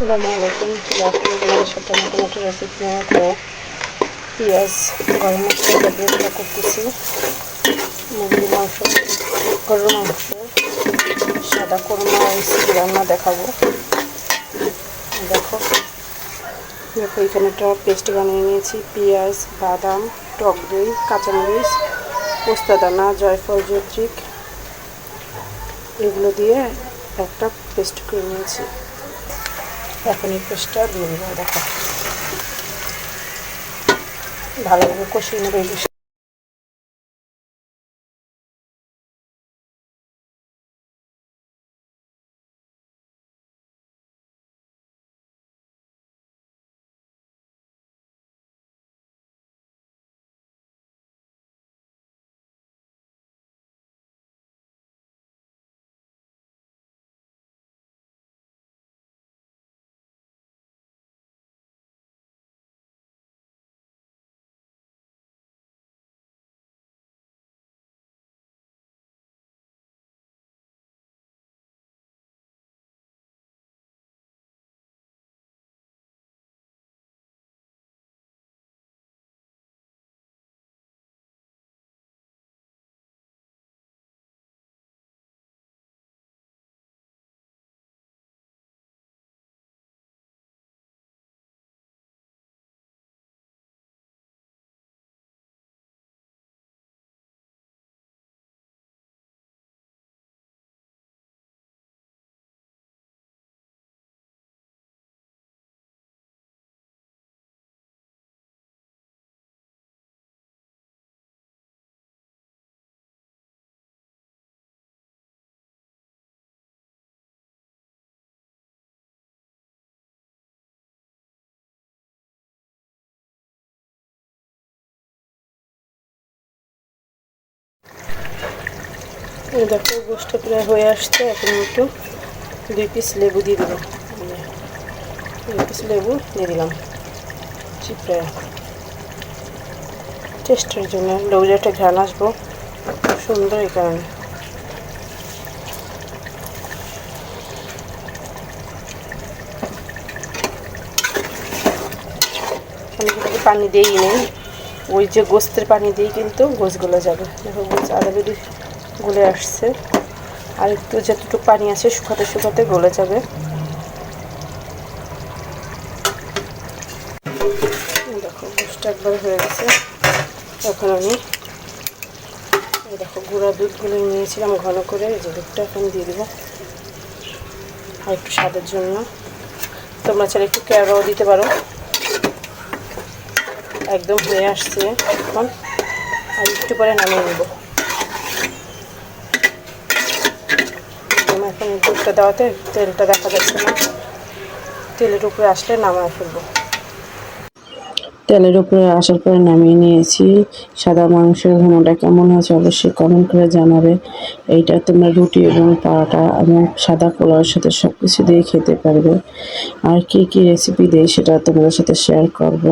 আসসালামু আলাইকুম তোমাদের সাথে নতুন একটা রেসিপি নেওয়া তো পেঁয়াজ গরম মশলা করতেছি মুরগির মাংস গরুর মাংস সাদা কোরমা রেসিপি রান্না দেখাবো দেখো দেখো এখানে একটা পেস্ট বানিয়ে নিয়েছি পেঁয়াজ বাদাম টক দই কাঁচামরিচ পোস্তাদানা জয়ফল জৈত্রিক এগুলো দিয়ে একটা পেস্ট করে নিয়েছি এখন এই পেস্টটা দিয়ে দেবো দেখো। ভালোভাবে কষিয়ে নেবে দেখো, গোষ্ঠটা প্রায় হয়ে আসছে। এখন একটু দুই পিস লেবু দিয়ে দেবো দুই পিস লেবু দিয়ে দিলাম। চিপড়ে টেস্টের জন্য লেবুর একটা ঘ্রাণ আসব। সুন্দর এই কারণে। পানি দিয়েই নেই। ওই যে গোস্তের পানি দিয়ে কিন্তু গোছগুলো যাবে। দেখো, গোছ আদা বেরি গলে আসছে। আর একটু যতটুকু পানি আছে শুকাতে শুকাতে গলে যাবে। দেখো গোষ্ঠটা একবার হয়ে গেছে। এখন আমি দেখো, গুঁড়া দুধগুলো নিয়েছিলাম ঘন করে। এই যে দুধটা এখন দিয়ে দেবো। আর একটু স্বাদের জন্য। তোমরা চাইলে একটু ক্যারাও দিতে পারো। একদম হয়ে আসছে। এখন আর একটু পরে নামিয়ে নেব। এখন দুধটা দেওয়াতে, তেলটা দেখা যাচ্ছে না। তেলের উপরে আসলে নামায় ফেলব। তেলের উপরে আসার পরে নামিয়ে নিয়েছি। সাদা মাংসের ঘনটা কেমন হয়েছে অবশ্যই কমেন্ট করে জানাবে। এইটা তোমরা রুটি এবং পাড়াটা এবং সাদা পোলাওর সাথে সব কিছু দিয়ে খেতে পারবে। আর কী কী রেসিপি দেয় সেটা তোমাদের সাথে শেয়ার করব।